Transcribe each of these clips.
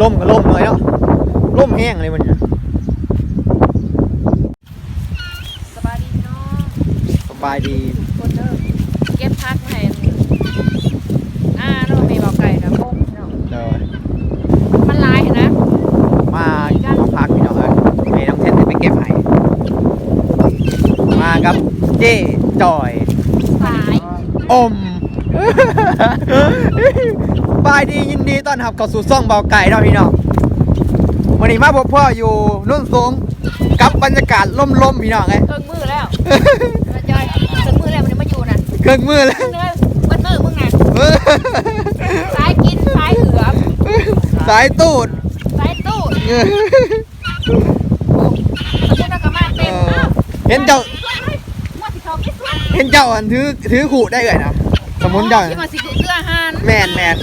ล่มก็ล่มเลยเนาะล่มแห้งเลยมันเนี่ยสบายดีพี่น้องสบายดีทุกคนเด้อเก็บพักให้อ่าเราไม่บอกไก่นะพงเนาะเดี๋ยวมันหลายนะมามาพักพี่น้องเอ้ยให้น้องเทนไปเก็บไห้มากับเจ๊จอย สายอม บายดียินดีต้อนรับเข้าสู่ซ่องเบาไก่เนาะพี่น้องวันนี้มาพบพ่ออยู่นุ่นสูงกับบรรยากาศล่มๆพี่น้องไงเครื่องมือแล้วมาจอยเครื่องมือแล้วมันมาอยู่น่ะเครื่องมือแล้วเนื้อมันมือมึงไงสายกินสายเหือบสายตูดสายตู้มันจะนักมาเต็มอ้าวเห็นเจ้าว่าสิเขาไม่สวยเห็นเจ้าอันถือถือขู่ได้เลยนะสมมุนเจ้าที่มาสิกูเสื้อหานแมนแมน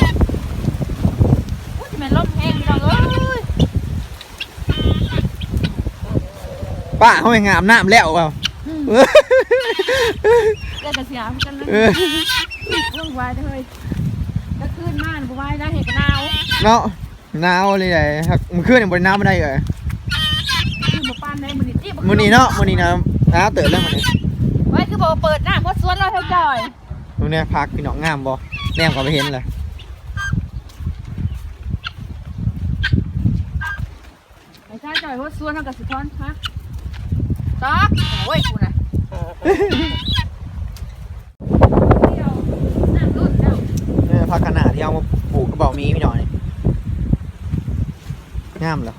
อุ้ยที่มันล่มแห้งพี่น้องเอ้ย ป้าเขาไปงามน้ำแล้วเปล่าเล่นแต่เสียงกันเลยเออเรื่องวายเลยก็ขึ้นม่านกูวายได้เห็นกันหนาวเนาะหนาวเลยไงครับมันขึ้นอย่างบนน้ำไม่ได้เลยขึ้นมาป้านได้มันนี่ที่มื้อนี้เนาะมื้อนี้นะน้าเตือนเรื่องมันนี้ไว้คือบอกว่าเปิดหน้าเพราะสวนเราเท่าจอยมื้อนี้พักพี่น้องงามบ่แนมก็ไปเห็นเลยไม่ใช่จอยเพราะสวนเรากับสิทอนพัก ต๊อกโอ้ยกูนะเดี๋ยวน้ำรุ่นแล้วเออพักขนาดที่เอามาปลูกกระบอกมีพี่น้องนี่งามเหรอ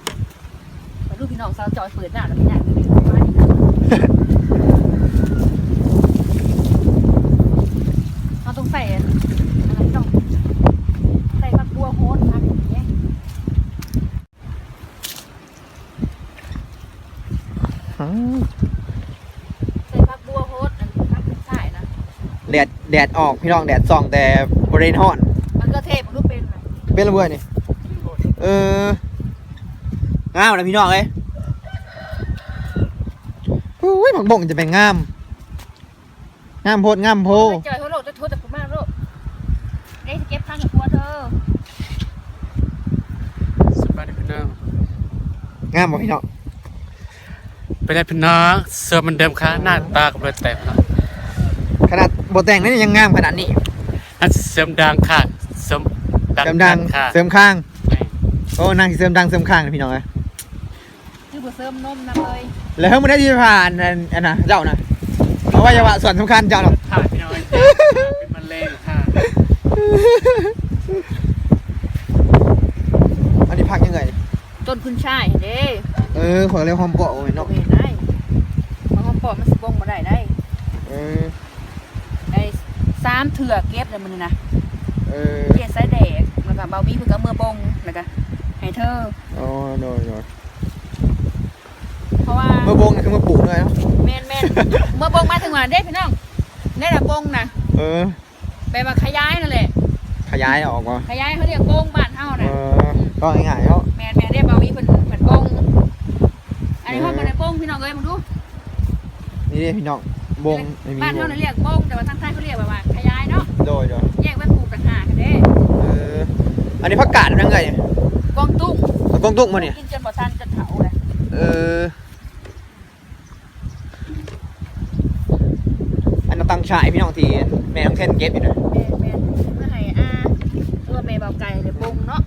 แต่ลูกพี่น้องสาวจอยเปิดหน้าแล้วพี่ใหญ่เลยเราต้องใส่อะไรต้องใส่ผักบัวโฮสพักอย่างเงี้ย อืม ใส่ผักบัวโฮสอันผักขึ้นช่ายนะ แดดแดดออกพี่น้องแดดส่องแต่บริเวณห้อนมันก็เทพมันก็เป็นนะเป็นระเบิดนี่เอองามนะพี่น้องเอ้ยอุ้ยผักบ่งจะเป็นงามงามโพดงามโพจอยเขาโลดจะโทษแต่กูมากโลดเอ้ยจะเก็บข้างกับพัวเธอสบายดีพี่น้องงามบ่พี่น้องไปได้พี่น้องเสื้อมันเดิมค่ะหน้าตากับเลยแต่เนาะ ขนาดบแต่งนี่ยังงามขนาดนี้นั่นเสริมดังค่ะเสริมดังเสริมดังค่ะเสริมข้างแม่โอ้นางสิเสริมดังเสริมข้างนะพี่น้องเอ้ยคือบัวเสริมนมนะเลยแล้วมึงได้ที่ผ่านอันอันน่ะเจ้าน่ะเอาไว้ว่าส่วนสำคัญเจ้าหรอกค่ะพี่น้องเป็นมะเร็งค่ะอันนี้พักยังไงต้นคุณชายเด้เออขอเรียกความเกาะโอ้ยเราเนาะเห็นได้มันก็ปอดมันสบงมาได้ได้เออไอ้ สามเถื่อเก็บเลยมันนี่นะเออเกศสายแดกแล้วก็เบามีเพื่อกับมือบงแล้วก็ให้เธออ๋อโดยโดยเพราะว่าเมื่อบงนี่คือเมื่อปลูกด้วยเนาะแม่นแม่นเมื่อบงมาถึงว่าเด้พี่น้องได้ละบงนะเออไปมาขยายนั่นแหละขยายออกมาขยายเขาเรียกบงบ้านเฮาเอนะอก็ง่ายๆเนาะแม่นแม่นเรียกเบามีเพิ่นเพิ่นบงอันนี้เฮาบ่ได้บงพี่น้องเอ้ยมึงดูนี่ดิพี่น้อง บงไม่มีบ้านบเฮางน่ะเรียกบงแต่ว่าทางใต้เขาเรียกแบบว่าขยายเนาะโดยโดยแยกไว้ปลูกต่างหากกันเด้เอออันนี้ผักกาดเป็นยังไงเนี่ยกวางตุ้งเอากงตุ้งมาเนี่ยกินจนบ่ทันจนเฒ่าเลยเอออันนั้นตังฉายพี่น้องทีแม่น้องเทนเก็บอยู่นะแม่นแม่นเมื่อให้อาตัวแม่เบาไก่เลยบงเนาะ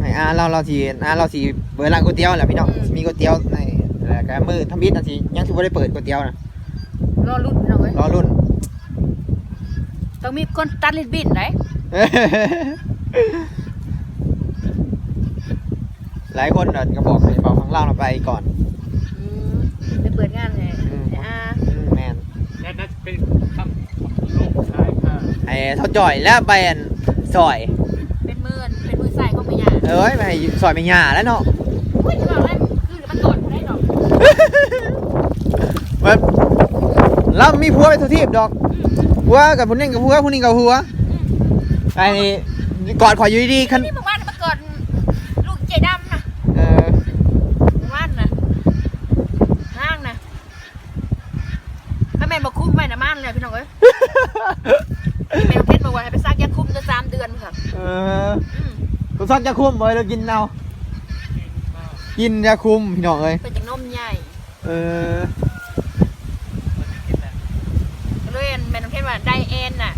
ให้อาเราเราทีอาเราทีเปิดร้านก๋วยเตี๋ยวแหละพี่น้องอืมมีก๋วยเตี๋ยวในแล้วก็มือทำบิดนาทียังที่ไม่ได้เปิดก๋วยเตี๋ยวนะ รอรุ่นพี่น้องเอ้ยรอรุ่น ต้องมีคนตัดลิ้นบินไหนหลายคนเดินก็บอกเลยบอกข้างล่างเราไปก่อน อืมไปเปิดงานเลยอืมให้อาอืมแมนและนั่นเป็นคำลูกชายค่ะไอ้เท่าจ่อยแล้วไปอันซอย เป็นมือเป็นมือใส่ก็ไม่ยากเอ้ยไปซอยไปหย่าแล้วเนาะอุ้ยจะบอกได้คือมันก่อนได้ดอก แบบ แล้วมีผัวไปทุกทีบดอกผัวกับผู้นี้กับผัวผู้นี้กับผัวไอ้นี่กอดขอยอยู่ดีๆคันนี่เมื่อวานมันก่อนลูกเจดำนะเออเมื่อวานนะห้างนะถ้าแม่บอกคุ้มไม่นะม่านเลยพี่น้องเอ้ยแม่เพชรบอกว่าให้ไปซักยาคุ้มจะสามเดือนค่ะเอออืมกูซักจะคุ้มบ่เลยกินเอากินยาคุมพี่น้องเอ้ยเป็นจากนมใหญ่เออ ก็เลยอันแม่น้องเทศว่าไดเอ็นน่ะ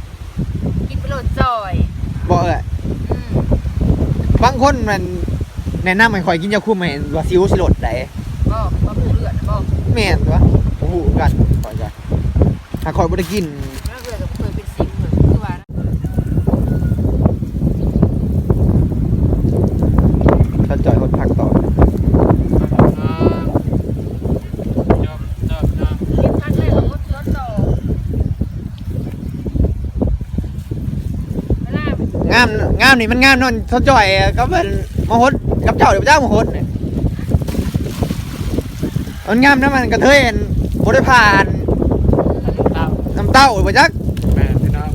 กินไปโหลดจอย บอกเอ้ยอืมบางคนมันแนะนำให้ข่อยกินยาคุมให้ว่าซิวสิลดได้บอกว่าผู้เลือดน่ะบอกแม่นวะโอ้โหกันข่อยจ้ะถ้าข่อยบ่ได้กิน แล้วเลือดก็เคยเป็นซิมเลยคือว่านะ ถ้าจอยคนพักต่อ จบจบจบ เรียนครั้งแรกเราก็รถต่อเวลา งามงามนี่มันงามเนอนเขาจ่อยก็เป็นมโหดกับเจ้าเดี๋ยวเจ้ามโหดเนี่ยมันงามนะมันกระเทยอันบ่ได้ผ่านเต้าน้ำเต้าบ่จักแม่พี่น้อง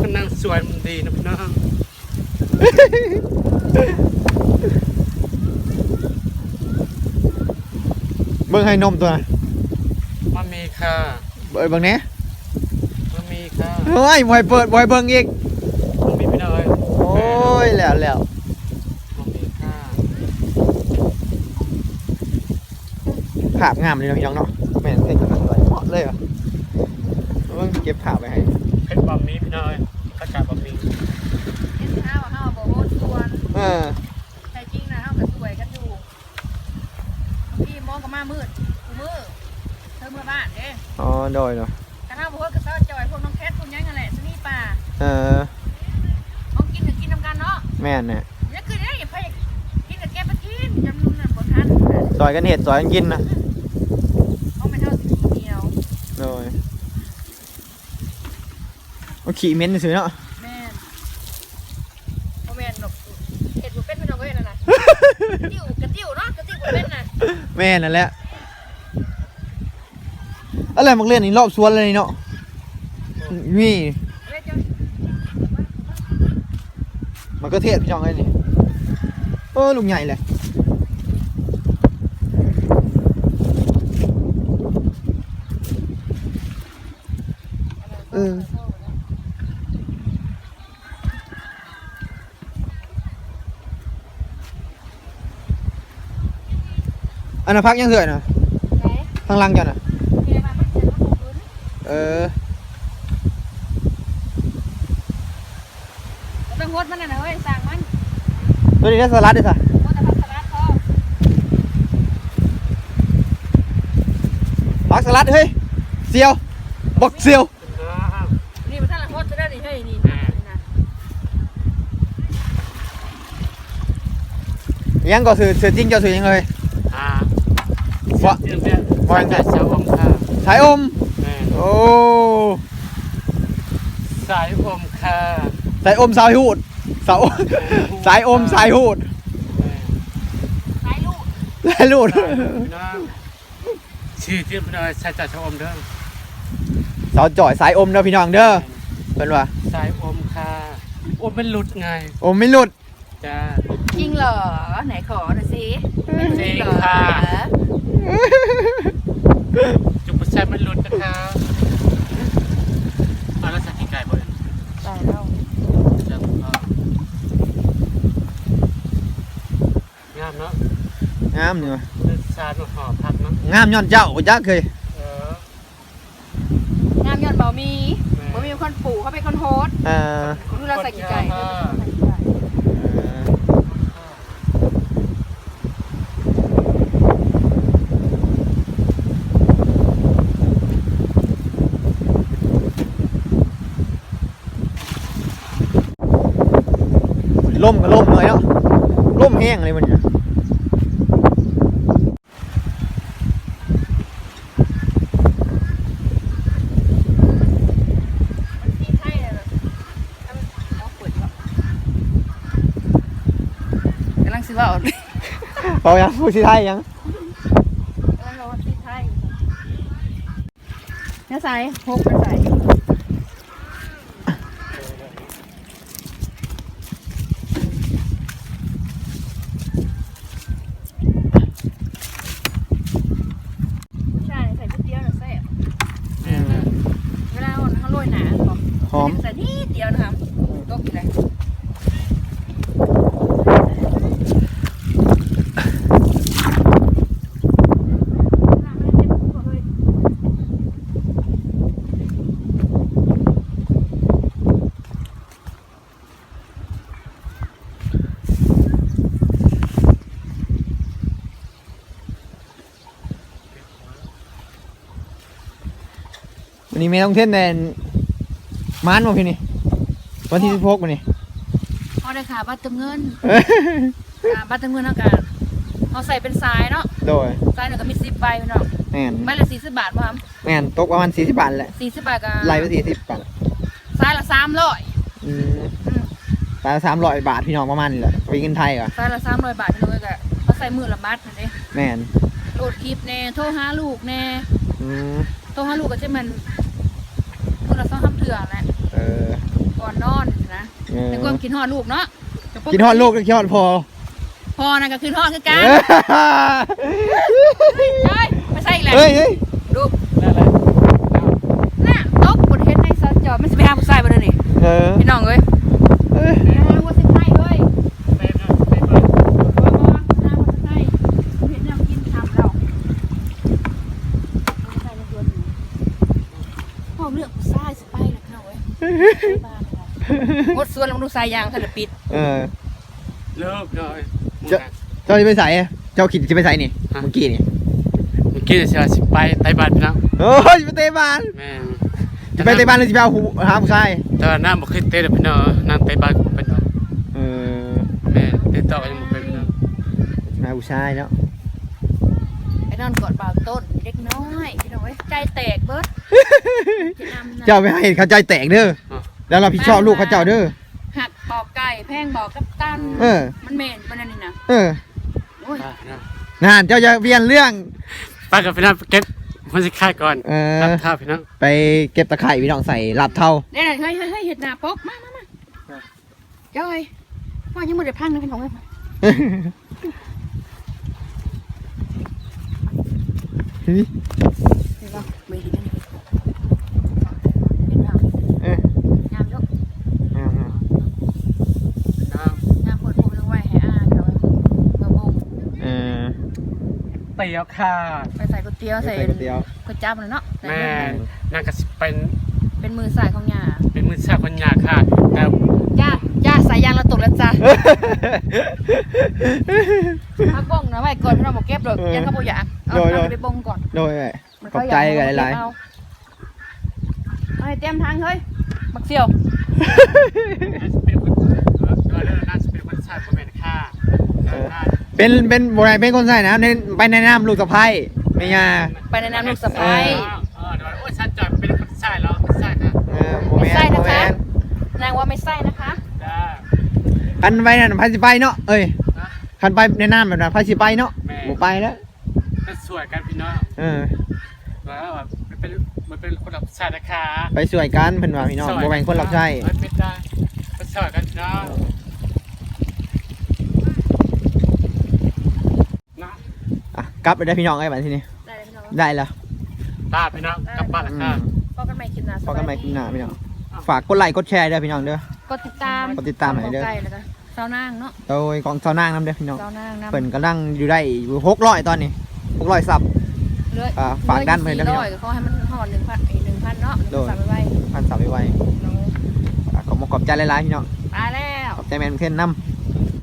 มันนั่งสวยมันดีนะพี่น้องเบิ่งให้นมตัวน่ะมันมีค่ะเบิ่งเบิ่งแหน่มันมีค่ะเฮ้ยบ่ให้เปิดบ่ให้เบิ่งอีกมันมี พี่น้องเอ้ยโอ้ยแล้วแล้วมันมีค่ะภาพงามเลยเนาะพี่น้องเนาะแม่นเต็มกันเลยเหมาะเลยเหรอะเบิ่งเก็บภาพไว้ให้เพชรบะหมี่พี่น้องเอ้ยข้าวกาบะหมี่เห็นห้าวห้าวบอกโอ้ชวนเออแต่จริงนะห้าวกับสวยกันอยู่พี่มองก็มามืดกูมืดเธอเมื่อบ้านเด้อ๋อโดยเนาะกระทั่งบอกว่ากับเจ้าจอยพวกน้องแคทพวกยังไงแหละสนี่ป่าเออห้อง กินถึงกินทำกันเนาะแม่นเนี่ยนี่คือเนี่ยอย่าไปกินกับแกไปกินจำนวนนั้นบ่ทันซอยกันเห็ดซอยกันกินนะห้องไม่เท่าสิเดียวโดยเอาขี่เม้นซื้อเนาะแม่นบ่แม่นหรอกเห็ดบ่เป็นพี่น้องเอ้ยนั่นน่ะติ้วกระติ้วเนาะกระติ้วบ่เป็นน่ะแม่นั่นแหละอะไรมักเล่นนี่รอบสวนเลยนี่เนาะนี่ เว้ยเจ้ามันก็เทศพี่น้องไอ้นี่เออลุงใหญ่เลยเอออันนั้นพักยังเถื่อนนะไหนข้างล่างจ้ะนะมีอะไรมาบ้างเสร็จแล้วผมรู้นะเออ บ่ต้องงด มันน่ะนะเว้ยสั่งมันตัวนี้ได้สลัดด้วยสิงดแต่ผักสลัดพอพักสลัดเฮ้ยเซียวบอกเซียวน้องนี่มันท่านละงดจะได้นี่เฮ้ยนี่นะนี่นะยังก็ซื้อซื้อจริงเจ้าซื้อยังเลยอ่าว่าเดี๋ยวเนี่ยว่าว่าไงแต่เช้าอมค่ะสายอมแม่โอ้สายอมค่ะสายอมสายหูด สาวสายอมสายหูดแม่สายลูกสายหูดพี่น้องชื่อที่พี่น้องใช้จ่ายเช้าอมเด้อสาวจ่อยสายอมเด้อพี่น้องเด้อเป็นว่าสายอมค่ะอมเป็นหลุดไงอมไม่หลุดจ้าจริงเหรอไหนขอหน่อยสิจริงค่ะจุกประชัยมันหลุดนะคะเอาแล้วสักกี่ไก่บ่อย ตายแล้ว จะเอางามเนาะ งามอยู่เดินซาดมาห่อพักเนาะงามย้อนเจ้าบ่จักเคยเอองามยอดเบามีบ่มีคนปลูกเขาเป็นคนโฮสต์เอ่อดูเราใส่กี่ไก่ล่มก็ล่มเลยเนาะล่มแห้งเลยมันเนี่ย ที่ไทยเลยเอาเปิดแล้วกำลังซื้อว่าเอา เอายังผู้สิไทยยังแลังรอที่ไทยเนื้อใส่หกเนื้อใส่ผู้ชายใส่ชุดเดียวน่ะแซ่บ แม่นะ เวลาเขาโรยหนาบอก หอม ใส่นิดเดียวนะครับตกอยู่เลย วั นนี้ไม่ต้องเท่นแดนมานบ่พี่นี่วันที่สิบหกวันนี้พอได้ค่ะบัตรเติมเงินอ่าบัตรเติมเงินเท่ากันเอาใส่เป็นสายเนาะโดยสายหนึ่งก็มีสิบใบพี่น้องแม่นใบละสี่สิบบาทป่ะครับแม่นตกประมาณสี่สิบบาทแหละสี่สิบบาทก็ไล่ไปสี่สิบบาทสายละสามร้อยอืมตาสามร้อยบาทพี่น้องประมาณนี้แหละไปเงินไทยเหรอสายละสามร้อยบาทพี่น้องก็เขาใส่มือละบัตรนั่นเองแม่นโหลดคลิปแน่โทรหาลูกแน่อืมโทรหาลูกก็จะมันมือ ละสองสามเถื่อแหละเออก่อนนอนนะเออในความคิดฮอดลูกเนาะกินฮอดลูกกินฮอดพอพอนะก็คือฮอดคือกันเฮ้ยไม่ใช่อีกแล้วเฮ้ยเฮ้ยดูน่ะตกบนเฮ็ดในซอสจอมันสิไปหาผู้ชายบ่เด้อนี่เออพี่น้องเอ้ย เอ้ย ไปหาว่าสิให้เอ้ย ไปเนาะไปเบิ่ง บ่บ่หาว่าสิให้เฮ็ดแนวกินทำเราบ่ใส่ในสวนนี่พ่อ เลือกผู้ชายสิไปนะพี่น้องเอ้ยไปบ้านเลยหมดสวนแล้วมันดูสายยางทันได้ปิดเออ เลิกเลยมึงจะ อะเจ้าจะไปใส่เจ้าขิดจะไปใส่นี่ฮะเมื่อกี้นี่เมื่อกี้จะสิไปไต้บ้านพี่น้องโอ้ยจะไปเตะบอลแม่จะไปเตะบอลหรือจะไปเอาหูหาผู้ชายแต่ว่าน้าบ่เคยเตะเลยพี่น้องนั่งไต้บ้านก็เป็นน้องเออแม่เตะต่อก็ยังบ่เป็นพี่น้องจะมาผู้ชายเนาะไอ้ นอนกอดบ่าวต้นเล็กน้อยพี่น้องเอ้ยใจแตกเบิดจะนำนะเจ้าไปให้เขาใจแตกเด้อแล้วเราพี่ชอบลูกเขาเจ้าเด้อหักบอกไก่แพงบอกกับตันเออ มันเหม็นมันนั่นนี่นะเออโอ้ยไปพี่น้องนานเจ้าจะเวียนเรื่อง ไปกับพี่น้องไปเก็บมันสิค่ายก่อนเออ รับท่าพี่น้องไปเก็บตะไคร่พี่น้องใส่หลับเท่าเดี๋ยวๆเฮ้ยเฮ้ยเฮ้ยเห็ดหนาปกมามามาเจ้าเอ้ยว่ายังมือเดือดพังนะพี่น้องเอ้ย เดี๋ยวเราไม่ดีกันนี่เป็นทางเอองามยกพี่น้องงามปวดผมลงไว้ให้อาเดี๋ยวมาบงเออเตี๋ยวค่ะไปใส่ก๋วยเตี๋ยวใส่ใส่ก๋วยเตี๋ยวก๋วยจั๊บเลยเนาะใส่แม่นั่งก็สิเป็นเป็นมือสายของยาเป็นมือชาคนยากค่ะแต่ ย่าย่าสายยาง เราตกแล้วจ้ะพักบ้งนะไว้ก่อนพี่น้องบอกเก็บเลยยังเขาบอกอยากเอาเอาไปบงก่อนโดยขอบใจกันหลายเอาเอาให้เตรียมทางเฮ้ยบักเสี่ยวน่าจะเป็นคนเออเออน่าจะเป็นคนชาติคนแม่นค่ะเออน่าๆเป็นเป็นโบราณเป็นคนใส่นะในไปแนะนำลูกสะพ้ายไม่ยาไปแนะนำลูกสะพ้ายเออเดี๋ยวโอ้ยชัดจอยเป็นคนชายแล้วคนชายค่ะเออโมแมนโมแมนนางว่าไม่ใช่นะคะจ้า คันไปนั่นพายสิไปเนาะเอ้ยนะคันไปแนะนำแบบนั้นพายสิไปเนาะแม่หมูไปแล้วก็สวยกันพี่น้องเออ แล้วแบบมันเป็นมันเป็นคนรับชาตินะคะไปสวยกันเพิ่นว่าพี่น้องโบแมนคนรับใช้เออเป็นได้ก็สวยกันพี่น้องนะอะกลับไปได้พี่น้องไอ้บัดทีนี้ได้เลยพี่น้องได้แล้วลาพี่น้องกลับบ้านแล้วค่ะพอกันใหม่คลิปหน้าพอกันใหม่คลิปหน้าพี่น้องฝากกดไลค์กดแชร์ด้วยพี่น้องเด้อ กดติดตามกดติดตามหน่อยเด้อ ไก่แล้วกันเสาวนางเนาะโดยของเจ้านางน้ำเด้อพี่น้องเสาวนางนำเพิ่นกำลังอยู่ได้อยู่หกร้อยตอนนี้หกร้อยซับ เลื่อยอ่าฝากด้านเพิ่นด้วยสี่พี่น้องร้อยก็ขอให้มันห่อหนึ่งพันอีกหนึ่งพันเนาะหนึ่งโดยพันไปไว้พันซับไว้ไว้น้องอะขอบคุณขอบใจหลายๆพี่น้อง ตายแล้ว ขอบใจแมนเทนน้ำ